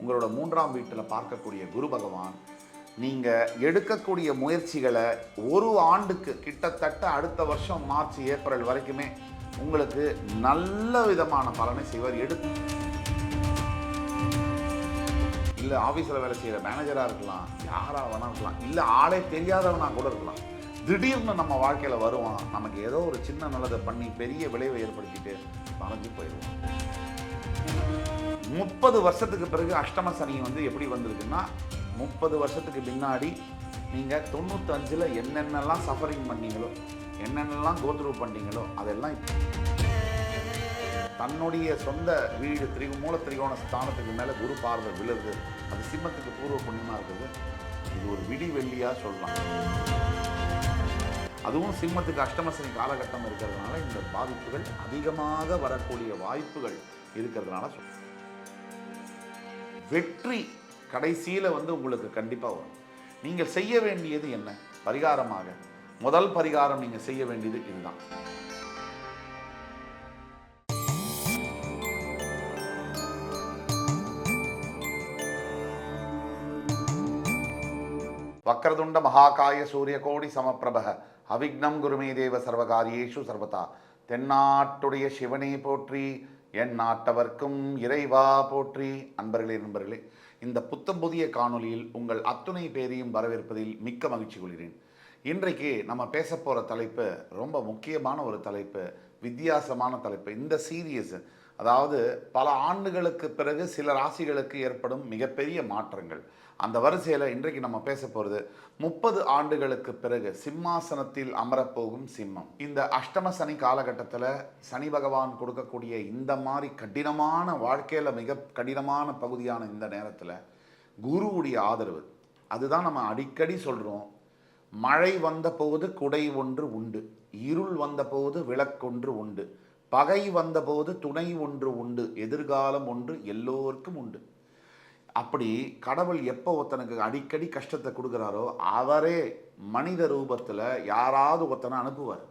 உங்களோட மூன்றாம் வீட்டில் பார்க்கக்கூடிய குரு பகவான் நீங்கள் எடுக்கக்கூடிய முயற்சிகளை ஒரு ஆண்டுக்கு கிட்டத்தட்ட அடுத்த வருஷம் மார்ச் ஏப்ரல் வரைக்குமே உங்களுக்கு நல்ல விதமான பலனை செய்வார். எடு இல்லை ஆஃபீஸில் வேலை செய்கிற மேனேஜராக இருக்கலாம் யாராக வேணா இருக்கலாம் இல்லை ஆளே தெரியாதவனா கூட இருக்கலாம். திடீர்னு நம்ம வாழ்க்கையில் வருவான். நமக்கு ஏதோ ஒரு சின்ன நல்லதை பண்ணி பெரிய விளைவை ஏற்படுத்திட்டு மறைஞ்சு போயிடுவோம் முப்பது வருஷத்துக்கு பிறகு அஷ்டம சனி வந்து எப்படி வந்திருக்குன்னா முப்பது வருஷத்துக்கு பின்னாடி நீங்கள் தொண்ணூத்தஞ்சில் என்னென்னலாம் சஃபரிங் பண்ணீங்களோ என்னென்னலாம் கோத்ரூ பண்ணீங்களோ அதெல்லாம் தன்னுடைய சொந்த வீடு திரிகு மூல திரிகோண ஸ்தானத்துக்கு மேலே குரு பார்வை விழுது அது சிம்மத்துக்கு பூர்வ புண்ணியமாக இருக்குது இது ஒரு விடி வெள்ளியாக சொல்லலாம். அதுவும் சிம்மத்துக்கு அஷ்டமசனி காலகட்டம் இருக்கிறதுனால இந்த பாதிப்புகள் அதிகமாக வரக்கூடிய வாய்ப்புகள் இருக்கிறதுனால சொல்லலாம் வெற்றி கடைசியில் வந்து உங்களுக்கு கண்டிப்பாக வரும். நீங்கள் செய்ய வேண்டியது என்ன? பரிகாரமாக. முதல் பரிகாரம் நீங்கள் செய்ய வேண்டியது இதுதான். வக்ரதுண்ட மகாகாய சூரியகோடி சமப்பிரபக. அவிக்னம் குருமே தேவ சர்வகாரியேஷு சர்வதா. தென்னாட்டுடைய சிவனை போற்றி என் நாட்டவர்க்கும் இறைவா போற்றி. அன்பர்களே நண்பர்களே இந்த புத்தம் புதிய காணொளியில் உங்கள் அத்துணை பேரையும் வரவேற்பதில் மிக்க மகிழ்ச்சி கொள்கிறேன். இன்றைக்கு நம்ம பேச போகிற தலைப்பு ரொம்ப முக்கியமான ஒரு தலைப்பு வித்தியாசமான தலைப்பு. இந்த சீரியஸ் அதாவது பல ஆண்டுகளுக்கு பிறகு சில ராசிகளுக்கு ஏற்படும் மிகப்பெரிய மாற்றங்கள். அந்த வரிசையில் இன்றைக்கு நம்ம பேச போகிறது முப்பது ஆண்டுகளுக்கு பிறகு சிம்மாசனத்தில் அமரப்போகும் சிம்மம். இந்த அஷ்டம சனி காலகட்டத்தில் சனி பகவான் கொடுக்கக்கூடிய இந்த மாதிரி கடினமான வாழ்க்கையில் மிக கடினமான பகுதியான இந்த நேரத்தில் குருவுடைய ஆதரவு. அதுதான் நம்ம அடிக்கடி சொல்கிறோம் மழை வந்தபோது குடை ஒன்று உண்டு. இருள் வந்தபோது விளக்கொன்று உண்டு. பகை வந்தபோது துணை ஒன்று உண்டு எதிர்காலம் ஒன்று எல்லோருக்கும் உண்டு. அப்படி கடவுள் எப்போ ஒருத்தனுக்கு அடிக்கடி கஷ்டத்தை கொடுக்குறாரோ அவரே மனித ரூபத்தில் யாராவது ஒருத்தனை அனுப்புவார்.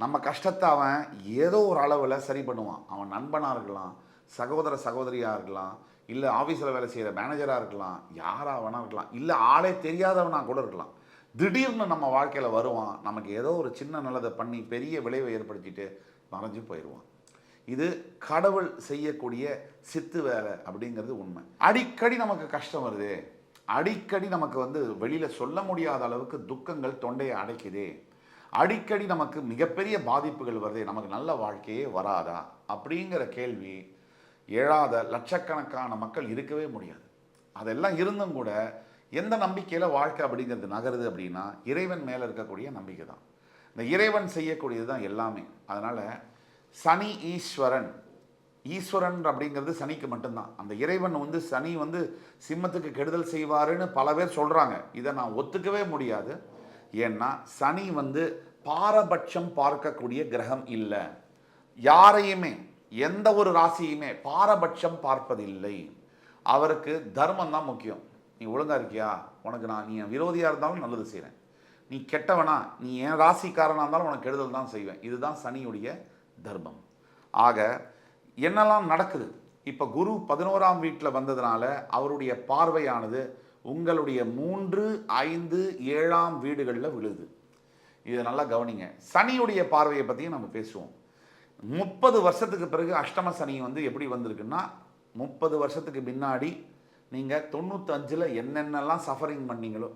நம்ம கஷ்டத்தை அவன் ஏதோ ஒரு அளவில் சரி பண்ணுவான். அவன் நண்பனாக இருக்கலாம் சகோதர சகோதரியாக இருக்கலாம் இல்லை ஆஃபீஸில் வேலை செய்கிற மேனேஜராக இருக்கலாம் யாராக வேணா இருக்கலாம் இல்லை ஆளே தெரியாதவனா கூட இருக்கலாம். திடீர்னு நம்ம வாழ்க்கையில் வருவான் நமக்கு ஏதோ ஒரு சின்ன நல்லதை பண்ணி பெரிய விளைவை ஏற்படுத்திட்டு மறைஞ்சு போயிடுவான் இது கடவுள் செய்யக்கூடிய சித்து வேலை அப்படிங்கிறது உண்மை. அடிக்கடி நமக்கு கஷ்டம் வருது. அடிக்கடி நமக்கு வந்து வெளியில் சொல்ல முடியாத அளவுக்கு துக்கங்கள் தொண்டையை அடைக்குதே. அடிக்கடி நமக்கு மிகப்பெரிய பாதிப்புகள் வருதே. நமக்கு நல்ல வாழ்க்கையே வராதா? அப்படிங்கிற கேள்வி எழாத லட்சக்கணக்கான மக்கள் இருக்கவே முடியாது. அதெல்லாம் இருந்தும் கூட எந்த நம்பிக்கையில் வாழ்க்கை அப்படிங்கிறது நகருது அப்படின்னா இறைவன் மேலே இருக்கக்கூடிய நம்பிக்கை தான் இந்த இறைவன் செய்யக்கூடியது தான் எல்லாமே. அதனால் சனி ஈஸ்வரன். ஈஸ்வரன் அப்படிங்கிறது சனிக்கு மட்டும்தான். அந்த இறைவன் வந்து சனி வந்து சிம்மத்துக்கு கெடுதல் செய்வாருன்னு பல பேர் சொல்கிறாங்க இதை நான் ஒத்துக்கவே முடியாது. ஏன்னா சனி வந்து பாரபட்சம் பார்க்கக்கூடிய கிரகம் இல்லை. யாரையுமே எந்த ஒரு ராசியுமே பாரபட்சம் பார்ப்பதில்லை. அவருக்கு தர்மம் தான் முக்கியம். நீ ஒழுங்காக இருக்கியா? உனக்கு நான் நீ விரோதியாக இருந்தாலும் நல்லது செய்கிறேன் நீ கெட்டவனா நீ என் ராசிக்காரனாக இருந்தாலும் உனக்கு கெடுதல் தான் செய்வேன். இதுதான் சனியுடைய தர்மம். ஆக என்னெல்லாம் நடக்குது? இப்போ குரு பதினோராம் வீட்டில் வந்ததுனால அவருடைய பார்வையானது உங்களுடைய மூன்று ஐந்து ஏழாம் வீடுகளில் விழுது. இதை நல்லா கவனிங்க. சனியுடைய பார்வையை பற்றியும் நம்ம பேசுவோம். முப்பது வருஷத்துக்கு பிறகு அஷ்டம சனி வந்து எப்படி வந்திருக்குன்னா முப்பது வருஷத்துக்கு பின்னாடி நீங்கள் தொண்ணூத்தஞ்சில் என்னென்னலாம் சஃபரிங் பண்ணீங்களோ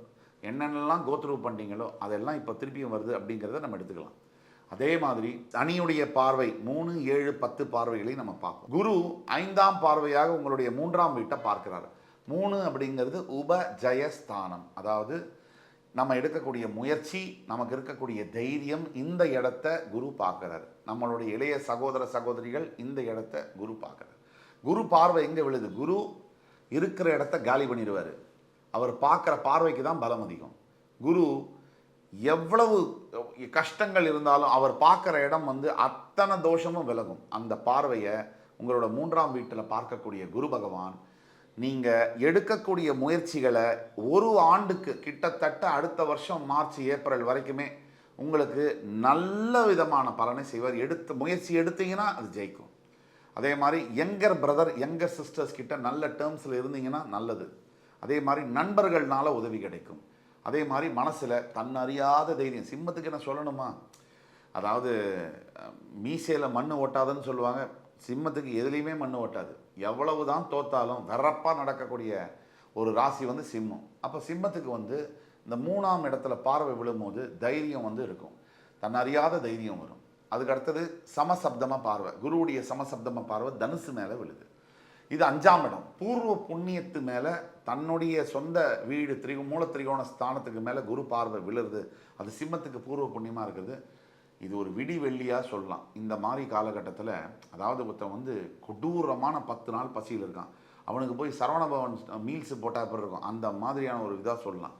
என்னென்னலாம் கோத்ரூ பண்ணீங்களோ அதெல்லாம் இப்போ திருப்பியும் வருது அப்படிங்கிறத நம்ம எடுத்துக்கலாம். அதே மாதிரி சனியுடைய பார்வை மூணு ஏழு பத்து பார்வைகளையும் நம்ம பார்ப்போம். குரு ஐந்தாம் பார்வையாக உங்களுடைய மூன்றாம் வீட்டை பார்க்கிறார். மூணு அப்படிங்கிறது உப ஜெயஸ்தானம் அதாவது நம்ம எடுக்கக்கூடிய முயற்சி நமக்கு இருக்கக்கூடிய தைரியம் இந்த இடத்த குரு பார்க்குறாரு. நம்மளுடைய இளைய சகோதர சகோதரிகள் இந்த இடத்த குரு பார்க்குறாரு. குரு பார்வை எங்கே விழுது? குரு இருக்கிற இடத்த காலி பண்ணிடுவார். அவர் பார்க்குற பார்வைக்கு தான் பலம் அதிகம். குரு எவ்வளவு கஷ்டங்கள் இருந்தாலும் அவர் பார்க்குற இடம் வந்து அத்தனை தோஷமும் விலகும். அந்த பார்வையை உங்களோட மூன்றாம் வீட்டில் பார்க்கக்கூடிய குரு பகவான் நீங்கள் எடுக்கக்கூடிய முயற்சிகளை ஒரு ஆண்டுக்கு கிட்டத்தட்ட அடுத்த வருஷம் மார்ச் ஏப்ரல் வரைக்குமே உங்களுக்கு நல்ல விதமான பலனை செய்வார். எடுத்து முயற்சி எடுத்தீங்கன்னா அது ஜெயிக்கும். அதே மாதிரி யங்கர் பிரதர் யங்கர் சிஸ்டர்ஸ் கிட்ட நல்ல டேர்ம்ஸில் இருந்தீங்கன்னா நல்லது. அதே மாதிரி நண்பர்கள்னால உதவி கிடைக்கும். அதே மாதிரி மனசில் தன்னறியாத தைரியம். சிம்மத்துக்கு என்ன சொல்லணுமா? அதாவது மீசையில் மண் ஓட்டாதுன்னு சொல்லுவாங்க. சிம்மத்துக்கு எதுலேயுமே மண் ஓட்டாது எவ்வளவு தான் தோத்தாலும் வெறப்பாக நடக்கக்கூடிய ஒரு ராசி வந்து சிம்மம். அப்போ சிம்மத்துக்கு வந்து இந்த மூணாம் இடத்துல பார்வை விழும்போது தைரியம் வந்து இருக்கும். தன்னறியாத தைரியம் வரும். அதுக்கு அடுத்தது சமசப்தமாக பார்வை. குருவுடைய சமசப்தமாக பார்வை தனுசு மேலே விழுது. இது அஞ்சாம் இடம். பூர்வ புண்ணியத்து மேலே தன்னுடைய சொந்த வீடு திரிகோ மூல திரிகோண ஸ்தானத்துக்கு மேலே குரு பார்வை விழுறது அது சிம்மத்துக்கு பூர்வ புண்ணியமாக இருக்குது. இது ஒரு விடி வெள்ளியாக சொல்லலாம். இந்த மாதிரி காலகட்டத்தில் அதாவது ஒருத்தன் வந்து கொடூரமான பத்து நாள் பசியில் இருக்கான். அவனுக்கு போய் சரவணபவன் மீல்ஸ் போட்டால் எப்படி இருக்கும்? அந்த மாதிரியான ஒரு இதாக சொல்லலாம்.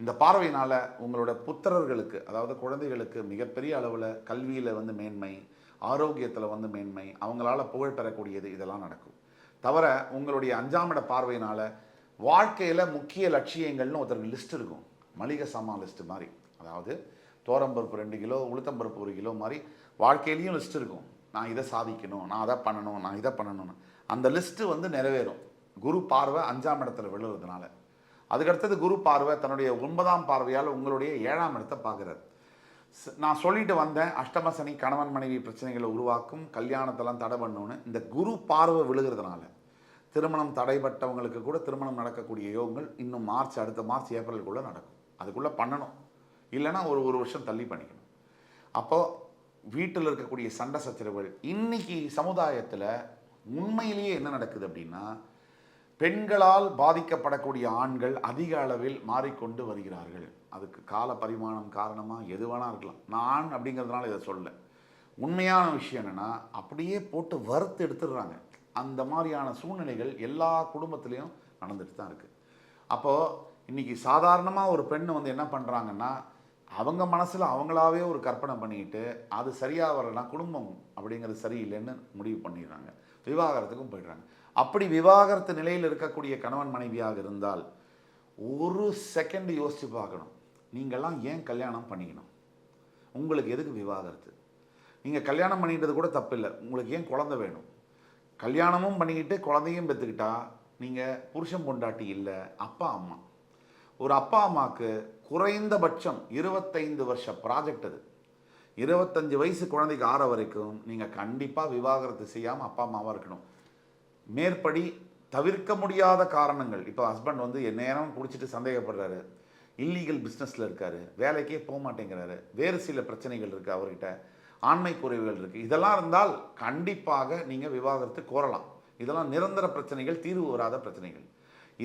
இந்த பார்வையினால் உங்களோட புத்திரர்களுக்கு அதாவது குழந்தைகளுக்கு மிகப்பெரிய அளவில் கல்வியில் வந்து மேன்மை ஆரோக்கியத்தில் வந்து மேன்மை அவங்களால புகழ் பெறக்கூடியது இதெல்லாம் நடக்கும். தவிர உங்களுடைய அஞ்சாம் இட பார்வையினால் வாழ்க்கையில் முக்கிய லட்சியங்கள்னு ஒருத்தருக்கு லிஸ்ட் இருக்கும். மளிகை சாமான் லிஸ்ட்டு மாதிரி. அதாவது தோரம்பருப்பு ரெண்டு கிலோ உளுத்தம்பருப்பு ஒரு கிலோ மாதிரி வாழ்க்கையிலையும் லிஸ்ட் இருக்கும். நான் இதை சாதிக்கணும் நான் அதை பண்ணணும் நான் இதை பண்ணணும்னு. அந்த லிஸ்ட்டு வந்து நிறைவேறும். குரு பார்வை அஞ்சாம் இடத்துல விழுறதுனால. அதுக்கடுத்தது குரு பார்வை தன்னுடைய ஒன்பதாம் பார்வையால் உங்களுடைய ஏழாம் இடத்தை பார்க்குறாரு. நான் சொல்லிட்டு வந்தேன் அஷ்டம சனி கணவன் மனைவி பிரச்சனைகளை உருவாக்கும் கல்யாணத்தெல்லாம் தடை பண்ணணும்னு. இந்த குரு பார்வை விழுகிறதுனால திருமணம் தடைப்பட்டவங்களுக்கு கூட திருமணம் நடக்கக்கூடிய யோகங்கள் இன்னும் மார்ச் அடுத்த மார்ச் ஏப்ரலுக்குள்ளே நடக்கும். அதுக்குள்ளே பண்ணணும். இல்லைன்னா ஒரு ஒரு வருஷம் தள்ளி பண்ணிக்கணும். அப்போது வீட்டில் இருக்கக்கூடிய சண்டை சச்சரவுகள் இன்னைக்கு சமுதாயத்தில் உண்மையிலேயே என்ன நடக்குது அப்படின்னா பெண்களால் பாதிக்கப்படக்கூடிய ஆண்கள் அதிக அளவில் மாறிக்கொண்டு வருகிறார்கள். அதுக்கு கால பரிமாணம் காரணமாக எது வேணா இருக்கலாம். நான் அப்படிங்கிறதுனால இதை சொல்ல உண்மையான விஷயம் என்னென்னா அப்படியே போட்டு வறுத்து எடுத்துடுறாங்க. அந்த மாதிரியான சூழ்நிலைகள் எல்லா குடும்பத்துலேயும் நடந்துட்டு தான் இருக்குது அப்போது இன்றைக்கி சாதாரணமாக ஒரு பெண் வந்து என்ன பண்ணுறாங்கன்னா அவங்க மனசில் அவங்களாவே ஒரு கற்பனை பண்ணிக்கிட்டு அது சரியாக வரலன்னா குடும்பம் அப்படிங்கிறது சரியில்லைன்னு முடிவு பண்ணிடுறாங்க. விவாகரத்துக்கும் போயிடுறாங்க. அப்படி விவாகரத்து நிலையில் இருக்கக்கூடிய கணவன் மனைவியாக இருந்தால் ஒரு செகண்ட் யோசித்து பார்க்கணும். நீங்கள்லாம் ஏன் கல்யாணம் பண்ணிக்கணும்? உங்களுக்கு எதுக்கு விவாகரத்து? நீங்கள் கல்யாணம் பண்ணிக்கிட்டது கூட தப்பில்லை. உங்களுக்கு ஏன் குழந்தை வேணும்? கல்யாணமும் பண்ணிக்கிட்டு குழந்தையும் பெற்றுக்கிட்டா நீங்கள் புருஷன் பொண்டாட்டி இல்லை அப்பா அம்மா. ஒரு அப்பா அம்மாவுக்கு குறைந்தபட்சம் இருபத்தைந்து வருஷ ப்ராஜெக்ட் அது. இருபத்தஞ்சு வயசு குழந்தைக்கு ஆற வரைக்கும் நீங்கள் கண்டிப்பாக விவாகரத்து செய்யாமல் அப்பா அம்மாவாக இருக்கணும். மேற்படி தவிர்க்க முடியாத காரணங்கள். இப்போ ஹஸ்பண்ட் வந்து நேரம் குடிச்சிட்டு சந்தேகப்படுறாரு. இல்லீகல் பிஸ்னஸில் இருக்காரு. வேலைக்கே போக மாட்டேங்கிறாரு. வேறு சில பிரச்சனைகள் இருக்குது அவர்கிட்ட. ஆண்மை குறைவுகள் இருக்குது இதெல்லாம் இருந்தால் கண்டிப்பாக நீங்கள் விவாகரத்து கோரலாம். இதெல்லாம் நிரந்தர பிரச்சனைகள் தீர்வு வராத பிரச்சனைகள்.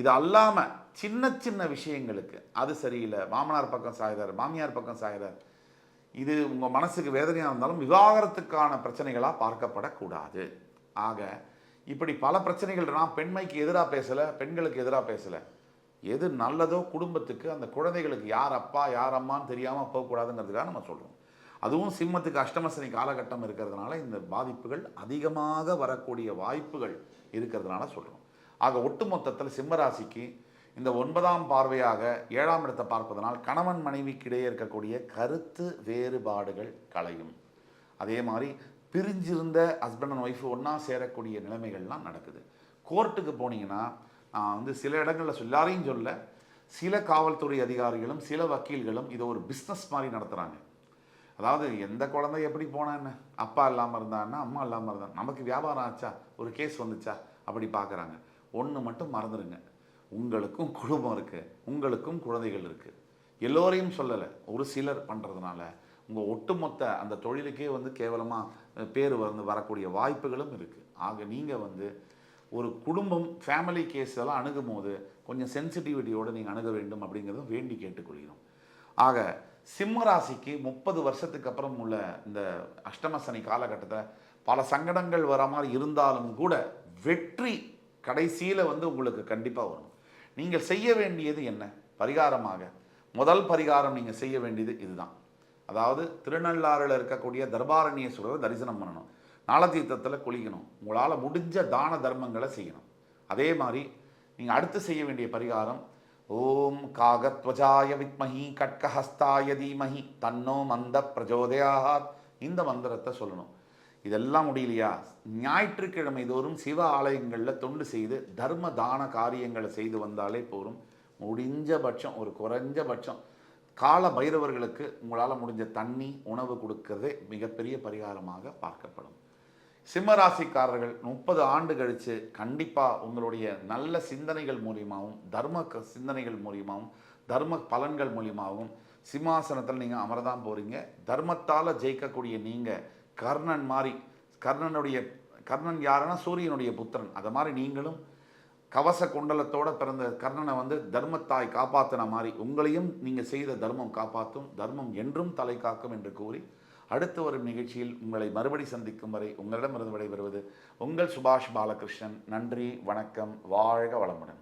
இது அல்லாமல் சின்ன சின்ன விஷயங்களுக்கு அது சரியில்லை. மாமனார் பக்கம் சாயுதார் மாமியார் பக்கம் சாயுதார் இது உங்கள் மனசுக்கு வேதனையாக இருந்தாலும் விவாகரத்துக்கான பிரச்சனைகளாக பார்க்கப்படக்கூடாது. ஆக இப்படி பல பிரச்சனைகள் நான் பெண்மைக்கு எதிராக பேசலை பெண்களுக்கு எதிராக பேசலை. எது நல்லதோ குடும்பத்துக்கு அந்த குழந்தைகளுக்கு யார் அப்பா யார் அம்மான்னு தெரியாமல் போகக்கூடாதுங்கிறதுக்காக நம்ம சொல்கிறோம் அதுவும் சிம்மத்துக்கு அஷ்டமசனி காலகட்டம் இருக்கிறதுனால இந்த பாதிப்புகள் அதிகமாக வரக்கூடிய வாய்ப்புகள் இருக்கிறதுனால சொல்கிறோம் ஆக ஒட்டுமொத்தத்தில் சிம்மராசிக்கு இந்த ஒன்பதாம் பார்வையாக ஏழாம் இடத்தை பார்ப்பதனால் கணவன் மனைவிக்கு இடையே இருக்கக்கூடிய கருத்து வேறுபாடுகள் களையும். அதே மாதிரி பிரிஞ்சிருந்த ஹஸ்பண்ட் அண்ட் ஒய்ஃபு ஒன்றா சேரக்கூடிய நிலைமைகள்லாம் நடக்குது. கோர்ட்டுக்கு போனீங்கன்னா நான் வந்து சில இடங்களில் எல்லாரையும் சொல்ல சில காவல்துறை அதிகாரிகளும் சில வக்கீல்களும் இதை ஒரு பிஸ்னஸ் மாதிரி நடத்துகிறாங்க அதாவது எந்த குழந்தை எப்படி போனான்னு அப்பா இல்லாமல் இருந்தான்னா அம்மா இல்லாமல் இருந்தான் நமக்கு வியாபாரம் ஆச்சா? ஒரு கேஸ் வந்துச்சா? அப்படி பார்க்குறாங்க ஒன்று மட்டும் மறந்துடுங்க உங்களுக்கும் குடும்பம் இருக்குது உங்களுக்கும் குழந்தைகள் இருக்குது எல்லோரையும் சொல்லலை. ஒரு சிலர் பண்ணுறதுனால உங்கள் ஒட்டுமொத்த அந்த தொழிலுக்கே வந்து கேவலமாக பேர் வந்து வரக்கூடிய வாய்ப்புகளும் இருக்குது ஆக நீங்கள் வந்து ஒரு குடும்பம் ஃபேமிலி கேஸ் எல்லாம் அணுகும் போது கொஞ்சம் சென்சிட்டிவிட்டியோடு நீங்கள் அணுக வேண்டும் அப்படிங்கிறதும் வேண்டி கேட்டுக்கொள்கிறோம். ஆக சிம்ம ராசிக்கு முப்பது வருஷத்துக்கு அப்புறம் உள்ள இந்த அஷ்டம சனி காலகட்டத்தில் பல சங்கடங்கள் வர மாதிரி இருந்தாலும் கூட வெற்றி கடைசியில் வந்து உங்களுக்கு கண்டிப்பாக வரும். நீங்கள் செய்ய வேண்டியது என்ன? பரிகாரமாக. முதல் பரிகாரம் நீங்கள் செய்ய வேண்டியது இதுதான். அதாவது திருநள்ளாறில் இருக்கக்கூடிய தர்பாரண்யேஸ்வரரை தரிசனம் பண்ணணும். நாளதீர்த்தத்தில் குளிக்கணும். உங்களால் முடிஞ்ச தான தர்மங்களை செய்யணும். அதே மாதிரி நீங்கள் அடுத்து செய்ய வேண்டிய பரிகாரம் ஓம் காகத்வஜாய வித்மஹி கட்கஹஸ்தாய தீமஹி தன்னோ மந்த பிரஜோதயாத். இந்த மந்திரத்தை சொல்லணும். இதெல்லாம் முடியலையா? ஞாயிற்றுக்கிழமை தோறும் சிவ ஆலயங்களில் தொண்டு செய்து தர்ம தான காரியங்களை செய்து வந்தாலே போதும். முடிஞ்சபட்சம் ஒரு குறைஞ்சபட்சம் கால பைரவர்களுக்கு உங்களால் முடிஞ்ச தண்ணி உணவு கொடுக்கறதே மிகப்பெரிய பரிகாரமாக பார்க்கப்படும். சிம்மராசிக்காரர்கள் முப்பது ஆண்டு கழித்து கண்டிப்பாக உங்களுடைய நல்ல சிந்தனைகள் மூலியமாகவும் தர்ம க- சிந்தனைகள் மூலியமாகவும் தர்ம பலன்கள் மூலியமாகவும் சிம்மாசனத்தில் நீங்கள் அமரதான் போகிறீங்க தர்மத்தால் ஜெயிக்கக்கூடிய நீங்கள் கர்ணன் மாதிரி கர்ணனுடைய கர்ணன் யாருன்னா சூரியனுடைய புத்திரன். அதை மாதிரி நீங்களும் கவச குண்டலத்தோடு பிறந்த கர்ணனை வந்து தர்மத்தாய் காப்பாற்றின மாதிரி உங்களையும் நீங்கள் செய்த தர்மம் காப்பாற்றும் தர்மம் என்றும் தலை காக்கும் என்று கூறி அடுத்து வரும் நிகழ்ச்சியில் உங்களை மறுபடி சந்திக்கும் வரை உங்களிடமிருந்து விடைபெறுவது உங்கள் சுபாஷ் பாலகிருஷ்ணன். நன்றி வணக்கம் வாழ்க வளமுடன்.